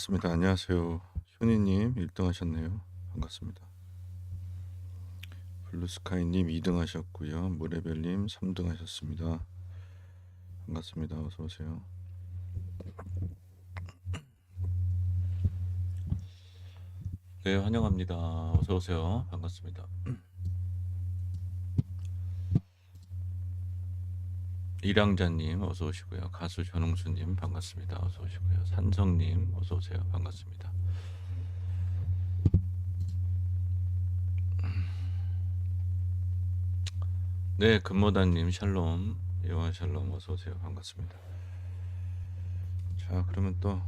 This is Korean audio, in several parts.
반갑습니다. 안녕하세요. 효니님 1등 하셨네요. 반갑습니다. 블루스카이님 2등 하셨고요. 모레벨님 3등 하셨습니다. 반갑습니다. 어서 오세요. 네, 환영합니다. 어서 오세요. 반갑습니다. 이랑자님 어서 오시고요. 가수 전웅수님 반갑습니다. 어서 오시고요. 산성님 어서 오세요. 반갑습니다. 네, 금모다님 샬롬, 요한 샬롬 어서 오세요. 반갑습니다. 자, 그러면 또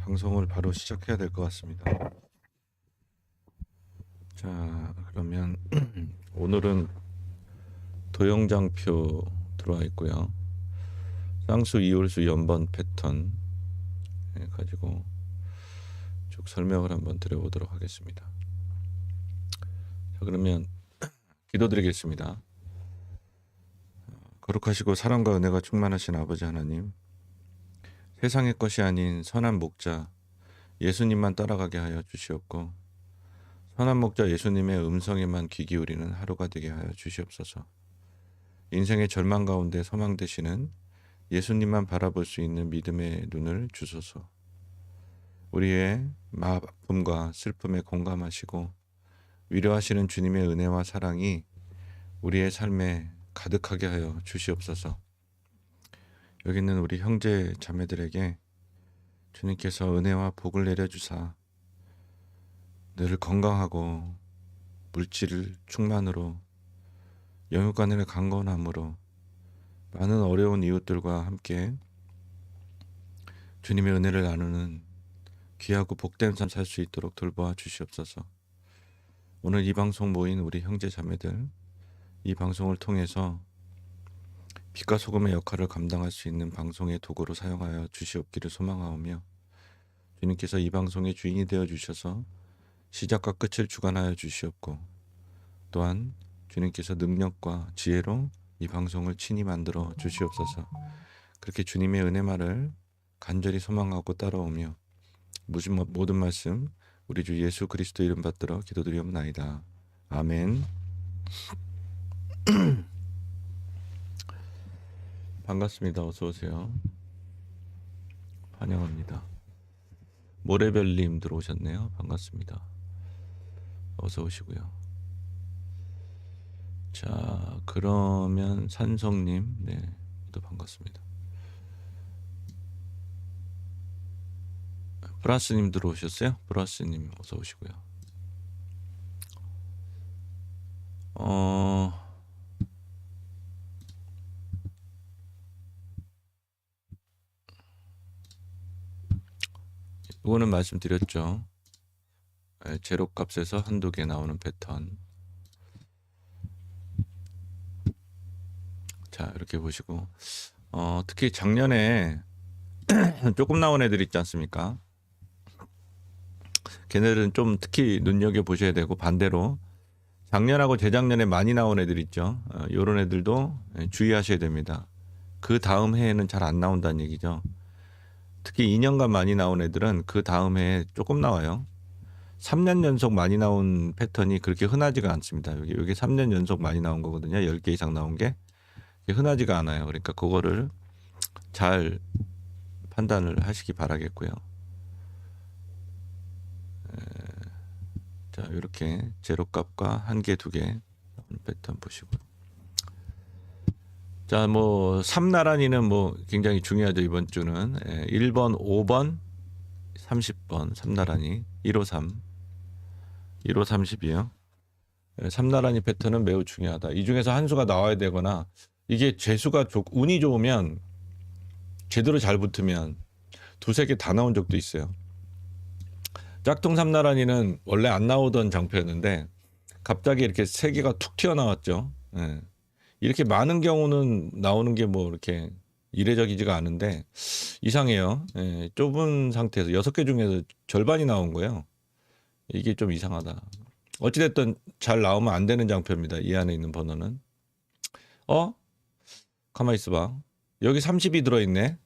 방송을 바로 시작해야 될 것 같습니다. 자, 그러면 오늘은 도영장표 들어와 있고요. 쌍수 이홀수 연번 패턴 예, 가지고 쭉 설명을 한번 드려보도록 하겠습니다. 자, 그러면 기도드리겠습니다. 거룩하시고 사랑과 은혜가 충만하신 아버지 하나님, 세상의 것이 아닌 선한 목자 예수님만 따라가게 하여 주시옵고 선한 목자 예수님의 음성에만 귀 기울이는 하루가 되게 하여 주시옵소서. 인생의 절망 가운데 소망 되시는 예수님만 바라볼 수 있는 믿음의 눈을 주소서. 우리의 아픔과 슬픔에 공감하시고 위로하시는 주님의 은혜와 사랑이 우리의 삶에 가득하게 하여 주시옵소서. 여기 있는 우리 형제 자매들에게 주님께서 은혜와 복을 내려주사 늘 건강하고 물질 충만으로 영육간의 강건함으로 많은 어려운 이웃들과 함께 주님의 은혜를 나누는 귀하고 복된 삶 살 수 있도록 돌보아 주시옵소서. 오늘 이 방송 모인 우리 형제 자매들 이 방송을 통해서 빛과 소금의 역할을 감당할 수 있는 방송의 도구로 사용하여 주시옵기를 소망하오며 주님께서 이 방송의 주인이 되어 주셔서 시작과 끝을 주관하여 주시옵고 또한 주님께서 능력과 지혜로 이 방송을 친히 만들어 주시옵소서. 그렇게 주님의 은혜만을 간절히 소망하고 따라오며 무슨 뭐, 모든 말씀 우리 주 예수 그리스도 이름 받들어 기도드리옵나이다. 아멘. 반갑습니다. 어서 오세요. 환영합니다. 모래별님 들어오셨네요. 반갑습니다. 어서 오시고요. 자, 그러면 산성님, 네, 또 반갑습니다. 브라스님 들어오셨어요? 브라스님 어서 오시고요. 어, 이거는 말씀드렸죠. 예, 제로 값에서 한두 개 나오는 패턴. 자, 이렇게 보시고, 어, 특히 작년에 조금 나온 애들 있지 않습니까? 걔네들은 좀 특히 눈여겨 보셔야 되고 반대로 작년하고 재작년에 많이 나온 애들 있죠. 어, 요런 애들도 예, 주의하셔야 됩니다. 그 다음 해에는 잘 안 나온다는 얘기죠. 특히 2년간 많이 나온 애들은 그 다음 해에 조금 나와요. 3년 연속 많이 나온 패턴이 그렇게 흔하지가 않습니다. 여기 여기 3년 연속 많이 나온 거거든요. 10개 이상 나온 게 흔하지가 않아요. 그러니까 그거를 잘 판단을 하시기 바라겠고요. 자, 이렇게 제로 값과 한 개, 두 개 패턴 보시고. 자, 뭐 3나란히는 뭐 굉장히 중요하죠, 이번 주는. 예, 1번, 5번, 30번 3나란히 153 1호 30이요. 3나란히 패턴은 매우 중요하다. 이 중에서 한 수가 나와야 되거나 이게 재수가 좋, 운이 좋으면 제대로 잘 붙으면 두세 개 다 나온 적도 있어요. 짝퉁 삼나란히는 원래 안 나오던 장표였는데 갑자기 이렇게 세 개가 툭 튀어나왔죠. 예. 이렇게 많은 경우는 나오는 게 뭐 이렇게 이례적이지가 않은데 이상해요. 예. 좁은 상태에서 여섯 개 중에서 절반이 나온 거예요. 이게 좀 이상하다. 어찌됐든 잘 나오면 안 되는 장표입니다. 이 안에 있는 번호는. 어? 가만히 있어봐. 여기 30이 들어있네.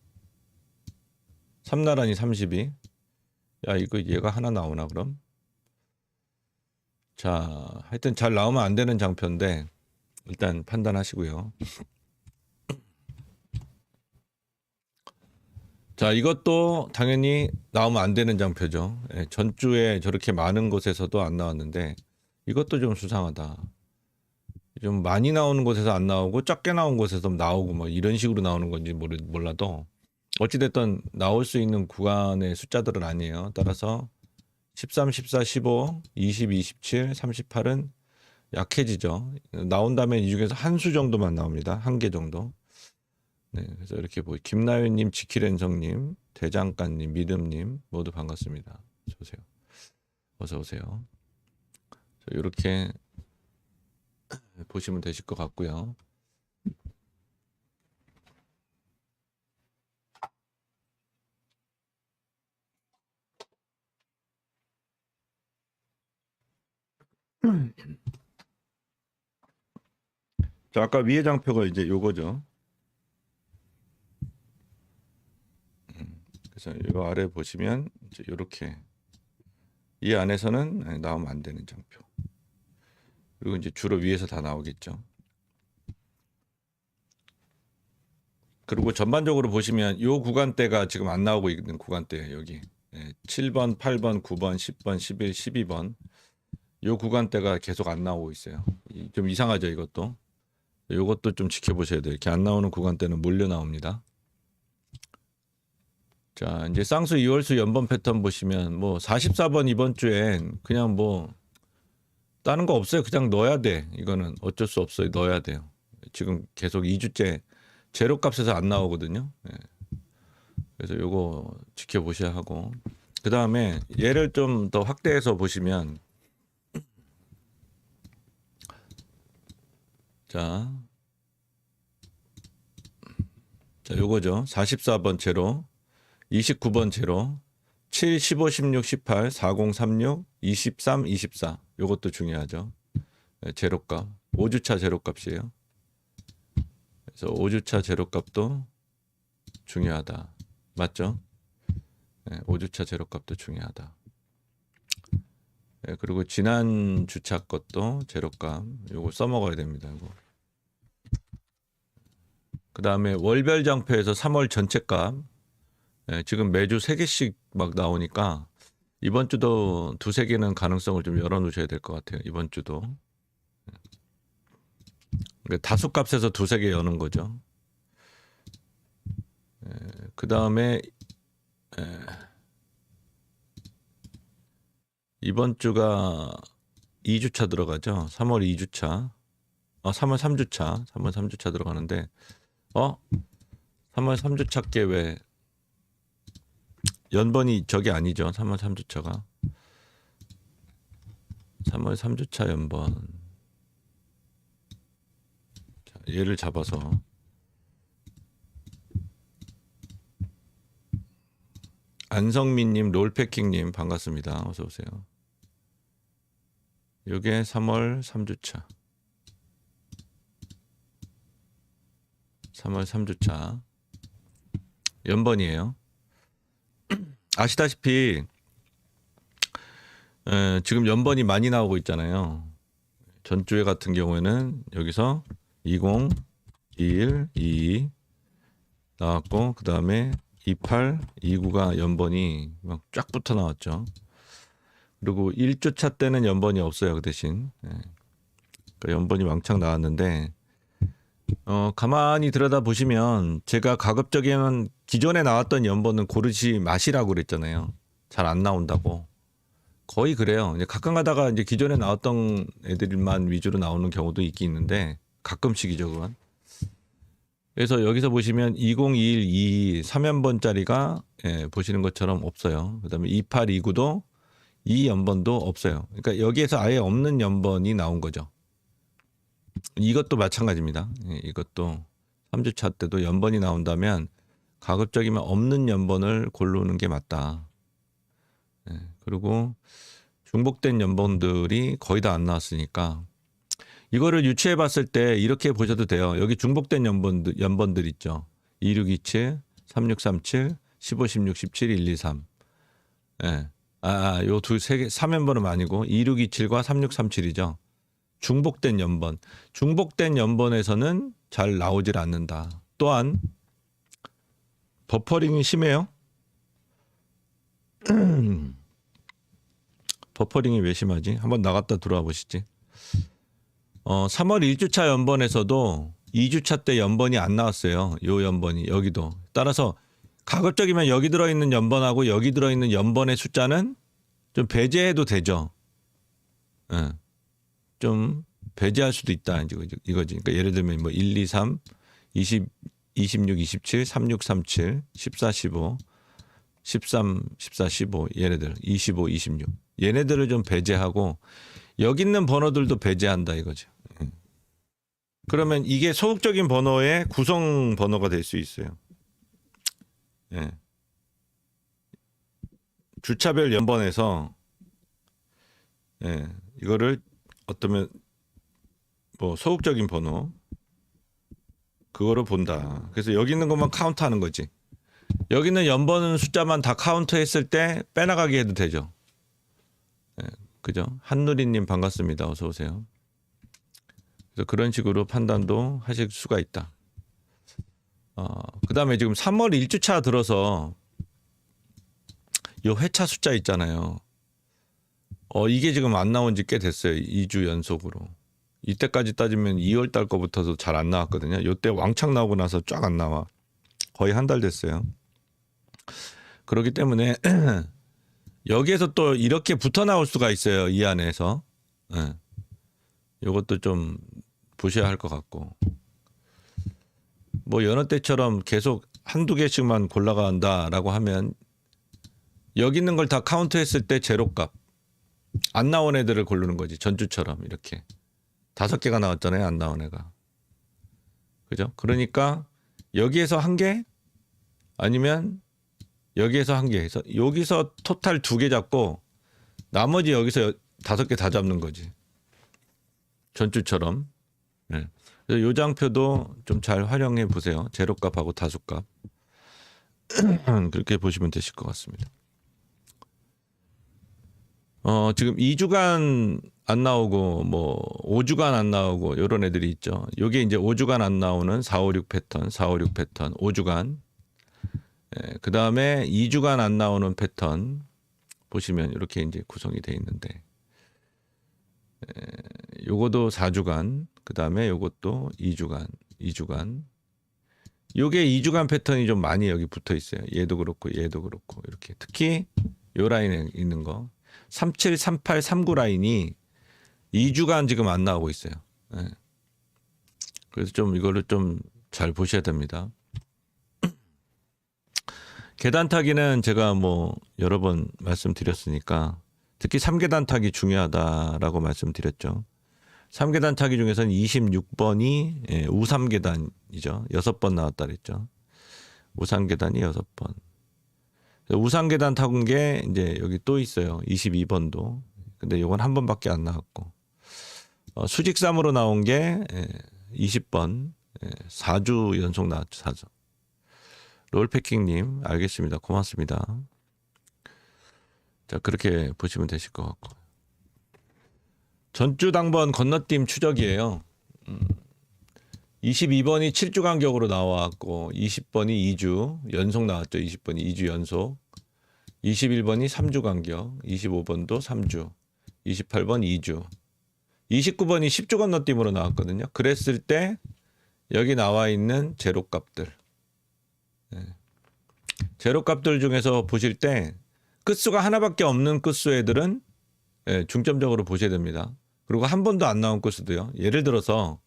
삼나란히 30이. 야 이거 얘가 하나 나오나 그럼? 자 하여튼 잘 나오면 안 되는 장표인데 일단 판단하시고요. 자 이것도 당연히 나오면 안 되는 장표죠. 예, 전주에 저렇게 많은 곳에서도 안 나왔는데 이것도 좀 수상하다. 좀 많이 나오는 곳에서 안 나오고 적게 나온 곳에서 나오고 뭐 이런 식으로 나오는 건지 모르, 몰라도 어찌됐든 나올 수 있는 구간의 숫자들은 아니에요. 따라서 13, 14, 15, 20, 27, 38은 약해지죠. 나온다면 이 중에서 한 수 정도만 나옵니다. 한 개 정도. 네, 그래서 이렇게 뭐 김나연님, 지키랜성님, 대장간님, 믿음님 모두 반갑습니다. 어서 오세요. 어서 오세요. 이렇게 보시면 되실 것 같고요. 자, 아까 위에 장표가 이제 요거죠. 음, 그래서 요 아래 보시면 이제 요렇게 이 안에서는 나오면 안 되는 장표. 그리고 이제 주로 위에서 다 나오겠죠. 그리고 전반적으로 보시면 요 구간대가 지금 안 나오고 있는 구간대예요. 여기 예, 7번, 8번, 9번, 10번, 11, 12번 요 구간대가 계속 안 나오고 있어요. 이- 좀 이상하죠, 이것도. 요것도 좀 지켜보셔야 돼요. 이렇게 안 나오는 구간대는 몰려 나옵니다. 자, 이제 쌍수 2월수 연번 패턴 보시면 뭐 44번 이번 주엔 그냥 뭐 다른 거 없어요. 그냥 넣어야 돼. 이거는 어쩔 수 없어요. 넣어야 돼요. 지금 계속 2주째 제로 값에서 안 나오거든요. 예. 그래서 요거 지켜보셔야 하고 그 다음에 얘를 좀 더 확대해서 보시면 자, 자 요거죠. 44번 제로, 29번 제로, 7, 15, 16, 18, 40, 36, 23, 24. 요것도 중요하죠. 네, 제로값. 5주차 제로값이에요. 그래서 5주차 제로값도 중요하다. 맞죠? 네, 5주차 제로값도 중요하다. 네, 그리고 지난 주차 것도 제로값. 요거 써먹어야 됩니다. 이거. 그 다음에 월별 장표에서 3월 전체 값. 예, 지금 매주 세 개씩 막 나오니까 이번 주도 두세 개는 가능성을 좀 열어 놓으셔야 될 것 같아요. 이번 주도. 그러니까 다수 값에서 두세 개 여는 거죠. 그 다음에 이번 주가 2주차 들어가죠. 3월 2주차. 어, 3월 3주차. 3월 3주차 들어가는데 어? 3월 3주차 께왜 연번이 저게 아니죠. 3월 3주차가. 3월 3주차 연번. 자, 얘를 잡아서 안성민님, 롤패킹님 반갑습니다. 어서 오세요. 요게 3월 3주차. 3월 3주차. 연번이에요. 아시다시피 에, 지금 연번이 많이 나오고 있잖아요. 전주에 같은 경우에는 여기서 20, 21, 22 나왔고 그 다음에 28, 29가 연번이 막 쫙 붙어 나왔죠. 그리고 1주차 때는 연번이 없어요. 그 대신 예. 그러니까 연번이 왕창 나왔는데 어, 가만히 들여다 보시면 제가 가급적이면 기존에 나왔던 연번은 고르지 마시라고 그랬잖아요. 잘 안 나온다고. 거의 그래요. 이제 가끔 가다가 이제 기존에 나왔던 애들만 위주로 나오는 경우도 있긴 있는데 가끔씩이죠, 그건. 그래서 여기서 보시면 2021, 2 3연번짜리가 예, 보시는 것처럼 없어요. 그다음에 28, 29도 이 연번도 없어요. 그러니까 여기에서 아예 없는 연번이 나온 거죠. 이것도 마찬가지입니다. 예, 이것도 3주차 때도 연번이 나온다면 가급적이면 없는 연번을 고르는 게 맞다. 예, 그리고 중복된 연번들이 거의 다 안 나왔으니까 이거를 유추해 봤을 때 이렇게 보셔도 돼요. 여기 중복된 연번들, 연번들 있죠. 2627, 3637, 15, 16, 17, 123. 예. 아, 요 두 세 개, 3연번은 아니고 2627과 3637이죠. 중복된 연번. 중복된 연번에서는 잘 나오질 않는다. 또한 버퍼링이 심해요. 버퍼링이 왜 심하지? 한번 나갔다 들어와 보시지. 어, 3월 1주차 연번에서도 2주차 때 연번이 안 나왔어요. 요 연번이 여기도. 따라서 가급적이면 여기 들어 있는 연번하고 여기 들어 있는 연번의 숫자는 좀 배제해도 되죠. 예. 좀 배제할 수도 있다 이거지. 이거지. 그러니까 예를 들면 뭐 1, 2, 3, 20, 26, 27, 36, 37, 14, 15, 13, 14, 15 얘네들 25, 26 얘네들을 좀 배제하고 여기 있는 번호들도 배제한다 이거죠. 음. 그러면 이게 소극적인 번호의 구성 번호가 될 수 있어요. 예. 주차별 연번에서 예, 이거를 어떠면 뭐 소극적인 번호 그거를 본다. 그래서 여기 있는 것만 카운트하는 거지. 여기 있는 연번 숫자만 다 카운트했을 때 빼나가게 해도 되죠. 예, 그죠? 한누리님 반갑습니다. 어서 오세요. 그래서 그런 식으로 판단도 하실 수가 있다. 어, 그 다음에 지금 3월 1주차 들어서 요 회차 숫자 있잖아요. 어, 이게 지금 안 나온 지 꽤 됐어요. 2주 연속으로. 이때까지 따지면 2월 달 거부터도 잘 안 나왔거든요. 요때 왕창 나오고 나서 쫙 안 나와. 거의 한 달 됐어요. 그렇기 때문에 여기에서 또 이렇게 붙어 나올 수가 있어요. 이 안에서. 예. 요것도 좀 보셔야 할 것 같고. 뭐 여느 때처럼 계속 한두 개씩만 골라간다라고 하면 여기 있는 걸 다 카운트했을 때 제로값 안 나온 애들을 고르는 거지. 전주처럼 이렇게. 다섯 개가 나왔잖아요 안 나온 애가. 그죠? 그러니까 여기에서 한 개? 아니면 여기에서 한 개? 해서 여기서 토탈 두 개 잡고 나머지 여기서 여- 다섯 개 다 잡는 거지. 전주처럼. 네. 그래서 요 장표도 좀 잘 활용해 보세요. 제로값하고 다수값. 그렇게 보시면 되실 것 같습니다. 어, 지금 2주간 안 나오고 뭐 5주간 안 나오고 요런 애들이 있죠. 요게 이제 5주간 안 나오는 4, 5, 6 패턴, 4, 5, 6 패턴, 5주간. 예, 그다음에 2주간 안 나오는 패턴 보시면 이렇게 이제 구성이 돼 있는데 에, 요거도 4주간, 그다음에 요것도 2주간, 2주간. 요게 2주간 패턴이 좀 많이 여기 붙어 있어요. 얘도 그렇고 얘도 그렇고 이렇게. 특히 요 라인에 있는 거 37, 38, 39 라인이 2주간 지금 안 나오고 있어요. 예. 그래서 좀 이거를 좀 잘 보셔야 됩니다. 계단 타기는 제가 뭐 여러 번 말씀드렸으니까 특히 3계단 타기 중요하다라고 말씀드렸죠. 3계단 타기 중에서는 26번이 예, 우삼계단이죠. 6번 나왔다 그랬죠. 우삼계단이 6번. 우상 계단 타본 게 이제 여기 또 있어요. 22번도. 근데 요건 한 번밖에 안 나왔고. 어, 수직삼으로 나온 게 예, 20번. 예, 4주 연속 나왔죠. 4주. 롤패킹님 알겠습니다. 고맙습니다. 자 그렇게 보시면 되실 것 같고. 전주 당번 건너뛰임 추적이에요. 음, 22번이 7주 간격으로 나왔고 20번이 2주 연속 나왔죠. 20번이 2주 연속. 21번이 3주 간격, 25번도 3주, 28번 2주, 29번이 10주 건너뛰임으로 나왔거든요. 그랬을 때 여기 나와 있는 제로 값들. 네. 제로 값들 중에서 보실 때 끝수가 하나밖에 없는 끝수 애들은 예, 중점적으로 보셔야 됩니다. 그리고 한 번도 안 나온 끝수도요. 예를 들어서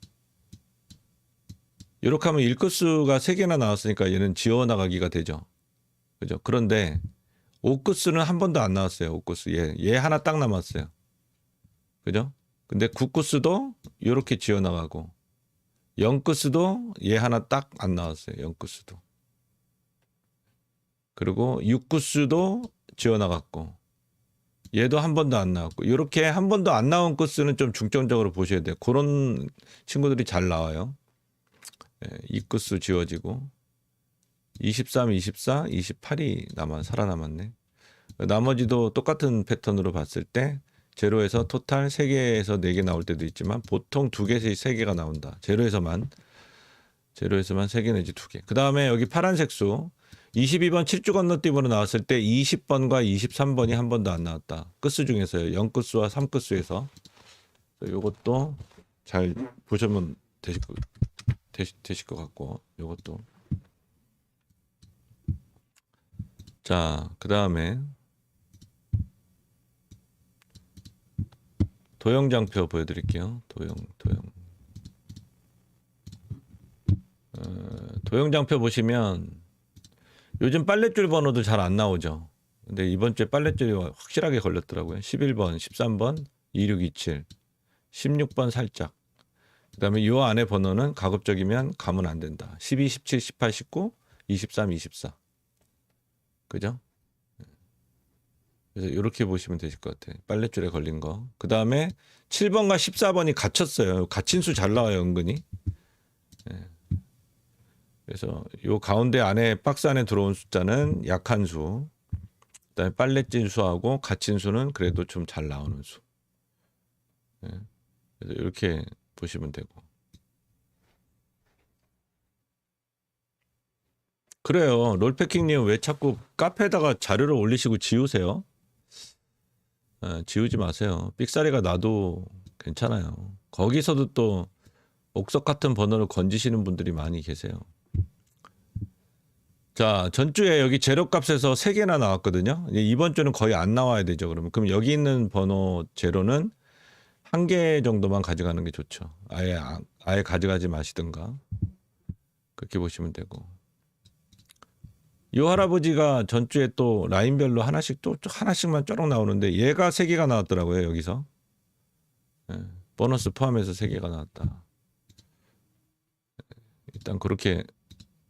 이렇게 하면 1끝수가 3개나 나왔으니까 얘는 지워나가기가 되죠. 그죠? 그런데 5끝수는 한 번도 안 나왔어요. 5끝수. 얘, 얘 하나 딱 남았어요. 그죠? 근데 9끝수도 이렇게 지워나가고 0끝수도 얘 하나 딱 안 나왔어요. 0끝수도. 그리고 6끝수도 지워나갔고 얘도 한 번도 안 나왔고 이렇게 한 번도 안 나온 끝수는 좀 중점적으로 보셔야 돼요. 그런 친구들이 잘 나와요. 예, 이 끝수 지워지고 23, 24, 28이 남아 살아남았네. 나머지도 똑같은 패턴으로 봤을 때 제로에서 토탈 3개에서 4개 나올 때도 있지만 보통 2개에서 3개가 나온다. 제로에서만 제로에서만 3개 내지 2개. 그 다음에 여기 파란색 수 22번 7주 건너뛰기로 나왔을 때 20번과 23번이 한 번도 안 나왔다. 끝수 중에서요. 0끝수와 3끝수에서 요것도 잘 보시면 되실 거 되시, 되실 것 같고 요것도 자, 그 다음에 도형장표 보여드릴게요. 도형, 도형. 어, 도형장표 보시면 요즘 빨랫줄 번호도 잘 안 나오죠. 근데 이번 주에 빨랫줄이 확실하게 걸렸더라고요. 11번, 13번, 2627, 16번 살짝. 그다음에 요 안에 번호는 가급적이면 가면 안 된다. 12, 17, 18, 19, 23, 24. 그죠? 그래서 이렇게 보시면 되실 것 같아요. 빨랫줄에 걸린 거. 그 다음에 7번과 14번이 갇혔어요. 갇힌 수 잘 나와요, 은근히. 예. 그래서 요 가운데 안에 박스 안에 들어온 숫자는 약한 수. 그다음에 빨래찐 수하고 갇힌 수는 그래도 좀 잘 나오는 수. 예. 그래서 이렇게 보시면 되고. 그래요. 롤패킹님 왜 자꾸 카페에다가 자료를 올리시고 지우세요? 예, 지우지 마세요. 삑사리가 나도 괜찮아요. 거기서도 또 옥석 같은 번호를 건지시는 분들이 많이 계세요. 자, 전주에 여기 제로값에서 3개나 나왔거든요. 이번 주는 거의 안 나와야 되죠. 그러면 그럼 여기 있는 번호 제로는 한 개 정도만 가져가는 게 좋죠. 아예 아- 아예 가져가지 마시든가 그렇게 보시면 되고. 이 할아버지가 전주에 또 라인별로 하나씩 또 하나씩만 쪼록 나오는데 얘가 세 개가 나왔더라고요 여기서 예, 보너스 포함해서 세 개가 나왔다. 일단 그렇게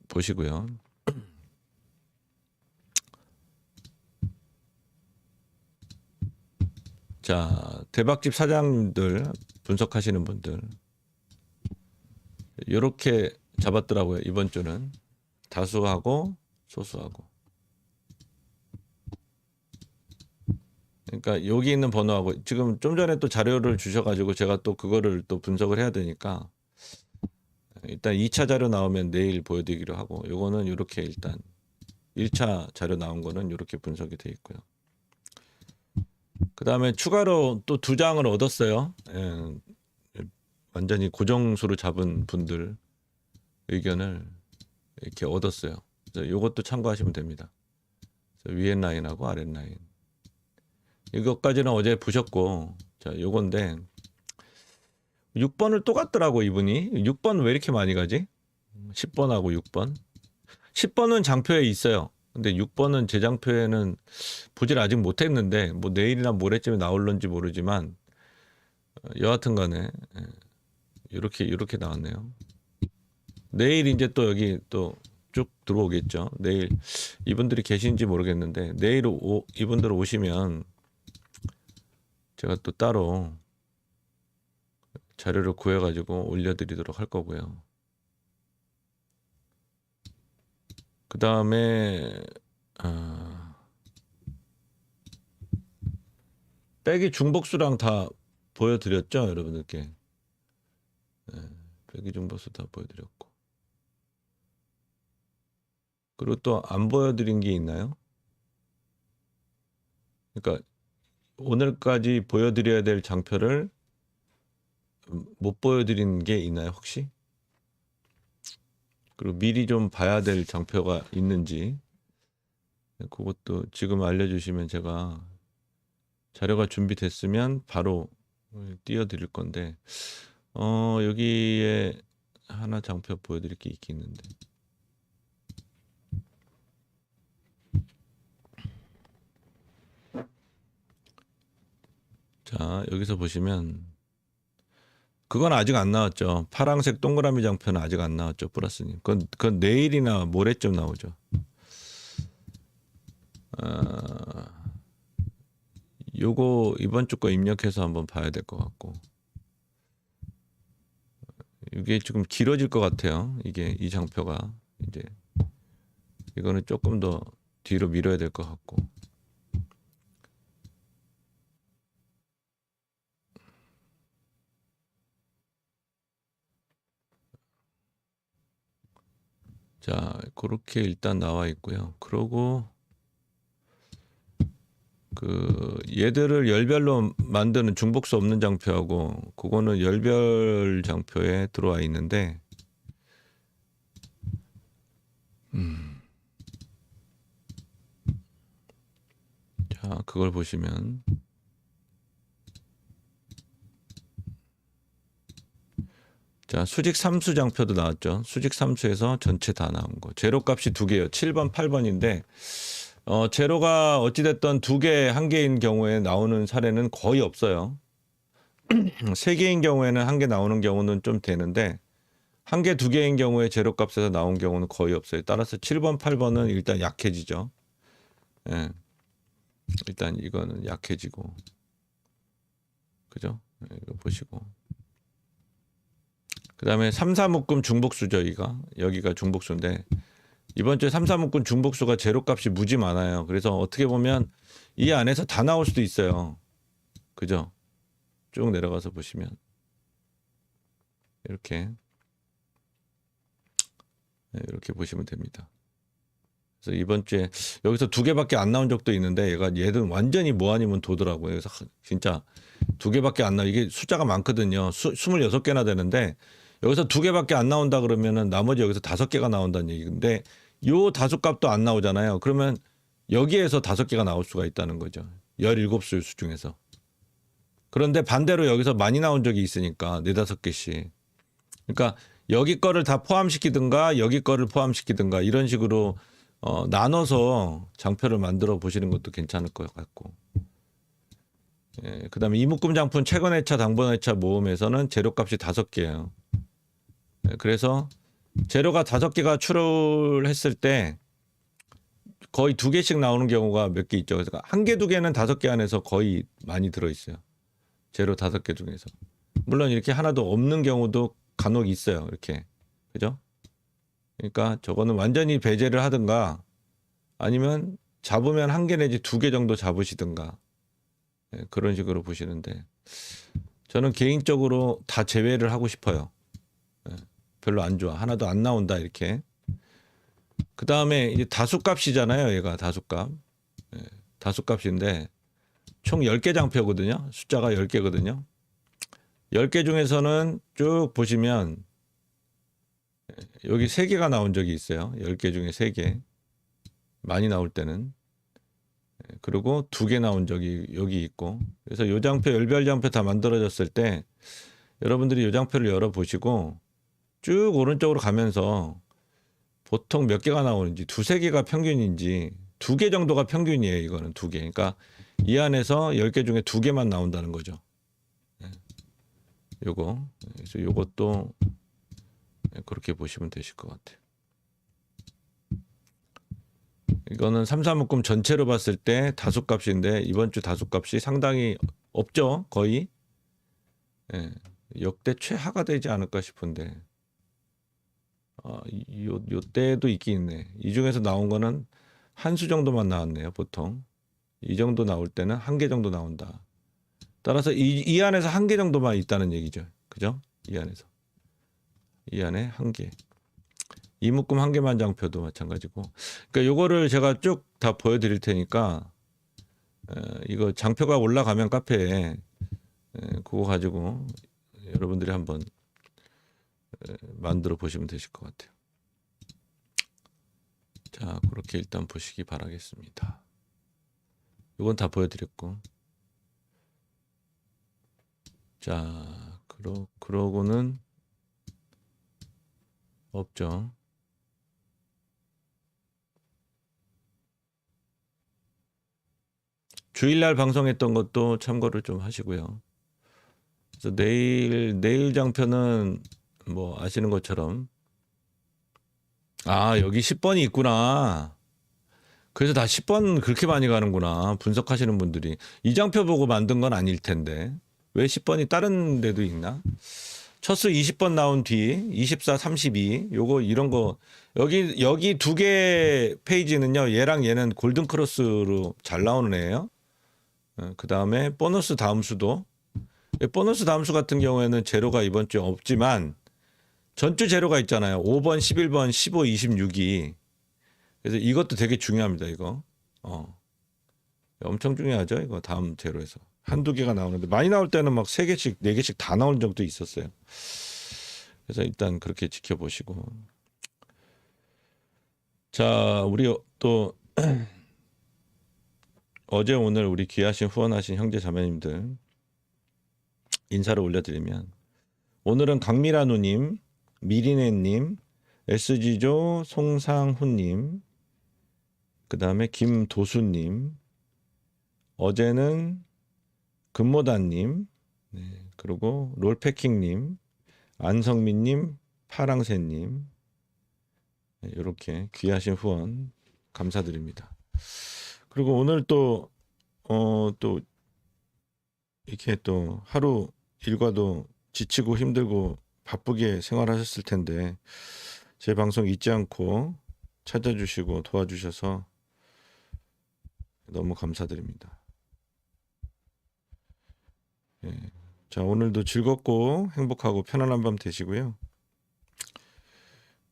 보시고요. 자 대박집 사장님들 분석하시는 분들 이렇게 잡았더라고요 이번 주는 다수하고 소수하고. 그러니까 여기 있는 번호하고 지금 좀 전에 또 자료를 주셔가지고 제가 또 그거를 또 분석을 해야 되니까 일단 2차 자료 나오면 내일 보여드리기로 하고 요거는 이렇게 일단 1차 자료 나온 거는 이렇게 분석이 돼 있고요. 그 다음에 추가로 또 두 장을 얻었어요. 예, 완전히 고정수로 잡은 분들 의견을 이렇게 얻었어요. 요것도 참고하시면 됩니다. 위에 라인하고 아랫 라인. 이것까지는 어제 보셨고, 자, 요건데, 6번을 또 갔더라고, 이분이. 6번 왜 이렇게 많이 가지? 10번하고 6번. 10번은 장표에 있어요. 근데 6번은 제 장표에는 보질 아직 못했는데, 뭐 내일이나 모레쯤에 나올런지 모르지만, 어, 여하튼 간에, 예, 이렇게, 이렇게 나왔네요. 내일 이제 또 여기 또 쭉 들어오겠죠. 내일 이분들이 계신지 모르겠는데 내일 오, 이분들 오시면 제가 또 따로 자료를 구해가지고 올려드리도록 할 거고요. 그 다음에 아, 빼기 중복수랑 다 보여드렸죠, 여러분들께. 네, 빼기 중복수 다 보여드렸고. 그리고 또 안 보여드린 게 있나요? 그러니까 오늘까지 보여드려야 될 장표를 음, 못 보여드린 게 있나요, 혹시? 그리고 미리 좀 봐야 될 장표가 있는지 그것도 지금 알려주시면 제가 자료가 준비됐으면 바로 띄워드릴 건데 어 여기에 하나 장표 보여드릴 게 있긴 있는데. 자, 여기서 보시면 그건 아직 안 나왔죠. 파랑색 동그라미 장표는 아직 안 나왔죠. 플러스님. 그건, 그건 내일이나 모레쯤 나오죠. 아, 요거 이번 주 거 입력해서 한번 봐야 될 것 같고. 이게 지금 길어질 것 같아요. 이게 이 장표가 이제 이거는 조금 더 뒤로 밀어야 될 것 같고. 자, 그렇게 일단 나와 있고요. 그러고 그 얘들을 열별로 만드는 중복수 없는 장표하고 그거는 열별 장표에 들어와 있는데 음. 자, 그걸 보시면 자, 수직 삼수 장표도 나왔죠. 수직 삼수에서 전체 다 나온 거. 제로 값이 두 개예요. 7번, 8번인데 어, 제로가 어찌 됐던 두 개, 한 개인 경우에 나오는 사례는 거의 없어요. 세 개인 경우에는 한 개 나오는 경우는 좀 되는데 한 개, 두 개인 경우에 제로 값에서 나온 경우는 거의 없어요. 따라서 7번, 8번은 일단 약해지죠. 예. 일단 이거는 약해지고. 그죠? 예, 이거 보시고. 그다음에 3, 4 묶음 중복수죠, 이가. 여기가 중복수인데 이번 주에 3, 4 묶음 중복수가 제로 값이 무지 많아요. 그래서 어떻게 보면 이 안에서 다 나올 수도 있어요. 그죠? 쭉 내려가서 보시면 이렇게 네, 이렇게 보시면 됩니다. 그래서 이번 주에 여기서 두 개밖에 안 나온 적도 있는데 얘가 얘는 완전히 뭐 아니면 도더라고요. 그래서 진짜 두 개밖에 안 나. 이게 숫자가 많거든요. 수, 26개나 되는데 여기서 두 개밖에 안 나온다 그러면은 나머지 여기서 다섯 개가 나온다는 얘기인데 요 다섯 값도 안 나오잖아요. 그러면 여기에서 다섯 개가 나올 수가 있다는 거죠. 17수 수 중에서. 그런데 반대로 여기서 많이 나온 적이 있으니까 네다섯 개씩. 그러니까 여기 거를 다 포함시키든가 여기 거를 포함시키든가 이런 식으로 어, 나눠서 장표를 만들어 보시는 것도 괜찮을 것 같고. 예, 그다음에 이묶음 장품 최근 회차 당번 회차 모음에서는 재료값이 다섯 개예요. 예, 그래서 재료가 다섯 개가 출혈했을 때 거의 두 개씩 나오는 경우가 몇 개 있죠. 그래서 한 개, 두 개는 다섯 개 안에서 거의 많이 들어 있어요. 재료 다섯 개 중에서. 물론 이렇게 하나도 없는 경우도 간혹 있어요. 이렇게. 그죠? 그러니까 저거는 완전히 배제를 하든가 아니면 잡으면 한 개 내지 두 개 정도 잡으시든가 예, 그런 식으로 보시는데 저는 개인적으로 다 제외를 하고 싶어요. 예, 별로 안 좋아. 하나도 안 나온다 이렇게. 그 다음에 이제 다수값이잖아요. 얘가 다수값. 예, 다수값인데 총 10개 장표거든요. 숫자가 10개거든요. 10개 중에서는 쭉 보시면 여기 3개가 나온 적이 있어요. 10개 중에 3개. 많이 나올 때는. 예, 그리고 2개 나온 적이 여기 있고. 그래서 요 장표, 열별 장표 다 만들어졌을 때 여러분들이 요 장표를 열어 보시고 쭉 오른쪽으로 가면서 보통 몇 개가 나오는지 두세 개가 평균인지 두 개 정도가 평균이에요. 이거는 두 개. 그러니까 이 안에서 10개 중에 두 개만 나온다는 거죠. 예. 요거. 그래서 요것도 네, 그렇게 보시면 되실 것 같아요. 이거는 삼삼묶음 전체로 봤을 때 다수값인데 이번 주 다수값이 상당히 없죠, 거의. 예, 역대 최하가 되지 않을까 싶은데. 아, 요, 요 때도 있긴 있네. 이 중에서 나온 거는 한 수 정도만 나왔네요, 보통. 이 정도 나올 때는 한 개 정도 나온다. 따라서 이, 이 안에서 한 개 정도만 있다는 얘기죠. 그죠? 이 안에서. 이 안에 한 개. 이 묶음 한 개만 장표도 마찬가지고. 그러니까 요거를 제가 쭉 다 보여드릴 테니까 에, 이거 장표가 올라가면 카페에 에, 그거 가지고 여러분들이 한번 에, 만들어 보시면 되실 것 같아요. 자, 그렇게 일단 보시기 바라겠습니다. 이건 다 보여드렸고. 자, 그러, 그러고는 없죠. 주일날 방송했던 것도 참고를 좀 하시고요. 그래서 내일 내일 장표는 뭐 아시는 것처럼 아 여기 10번이 있구나. 그래서 다 10번 그렇게 많이 가는구나. 분석하시는 분들이 이 장표 보고 만든 건 아닐 텐데 왜 10번이 다른 데도 있나? 첫수 20번 나온 뒤 24, 32 요거 이런 거 여기 여기 두 개 페이지는요 얘랑 얘는 골든 크로스로 잘 나오는 애예요. 그 다음에 보너스 다음 수도 예, 보너스 다음 수 같은 경우에는 제로가 이번 주에 없지만 전주 재료가 있잖아요. 5번, 11번, 15, 26이. 그래서 이것도 되게 중요합니다. 이거. 어. 엄청 중요하죠. 이거 다음 재료에서 한두 개가 나오는데 많이 나올 때는 막 세 개씩, 네 개씩 다 나오는 적도 있었어요. 그래서 일단 그렇게 지켜보시고. 자, 우리 또 어제 오늘 우리 귀하신 후원하신 형제 자매님들 인사를 올려드리면 오늘은 강미라 누님, 미리네님, SG조 송상훈님, 그 다음에 김도수님, 어제는 금모다님, 네, 그리고 롤패킹님, 안성민님, 파랑새님, 네, 이렇게 귀하신 후원 감사드립니다. 그리고 오늘 또, 어, 또, 이렇게 또 하루 일과도 지치고 힘들고 바쁘게 생활하셨을 텐데, 제 방송 잊지 않고 찾아주시고 도와주셔서 너무 감사드립니다. 예. 자, 오늘도 즐겁고 행복하고 편안한 밤 되시고요.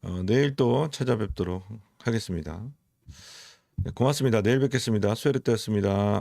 어, 내일 또 찾아뵙도록 하겠습니다. 네, 고맙습니다. 내일 뵙겠습니다. 수요일 때였습니다.